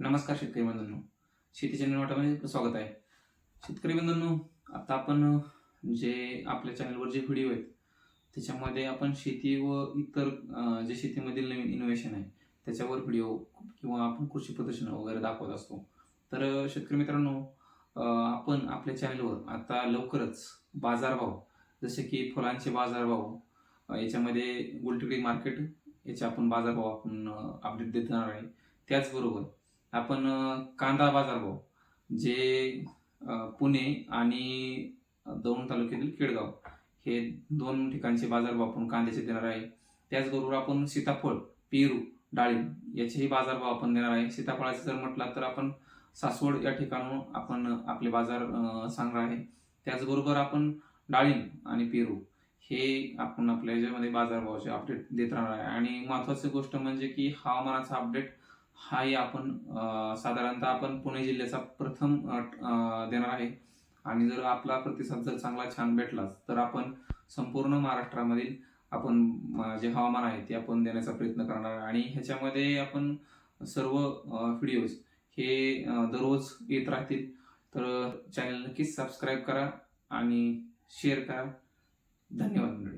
नमस्कार शेतकरी बंधूंनो. शेतीच्या निवटामध्ये स्वागत आहे. शेतकरी बंधूंनो आता आपण जे आपल्या चॅनलवर जे व्हिडिओ आहेत त्याच्यामध्ये आपण शेती व इतर जे शेतीमधील नवीन इनोव्हेशन आहे त्याच्यावर व्हिडिओ किंवा आपण कृषी प्रदर्शन वगैरे दाखवत असतो. तर शेतकरी मित्रांनो आपण आपल्या चॅनलवर आता लवकरच बाजारभाव जसे की फुलांचे बाजारभाव याच्यामध्ये गुलटिकडी मार्केट याचे आपण बाजारभाव आपण अपडेट देणार आहे. त्याचबरोबर आपण कांदा कांदा बाजारभाव जे पुणे आणि दौंड तालुक्यातील केडगाव हे दोन ठिकाणचे बाजारभाव आपण कांद्याचे देणार आहे. त्याचबरोबर आपण सीताफळ पेरू डाळिंब याचेही बाजारभाव आपण देणार आहे. सीताफळाचे जर म्हटलं तर आपण सासवड या ठिकाणून आपण आपले बाजार सांगणार आहे. त्याचबरोबर आपण डाळिंब आणि पेरू हे आपण आपल्या याच्यामध्ये बाजारभावाचे अपडेट देत राहणार आहे. आणि महत्वाची गोष्ट म्हणजे की हवामानाचा अपडेट हाही आपण साधारणतः आपण पुणे जिल्ह्याचा प्रथम देणार आहे. आणि जर आपला प्रतिसाद जर चांगला छान भेटला तर आपण संपूर्ण महाराष्ट्रामधील आपण जे हवामान आहे ते आपण देण्याचा प्रयत्न करणार. आहे आणि ह्याच्यामध्ये आपण सर्व व्हिडिओज हे दररोज येत राहतील. तर चॅनल नक्कीच सबस्क्राईब करा आणि शेअर करा. धन्यवाद मंडळी.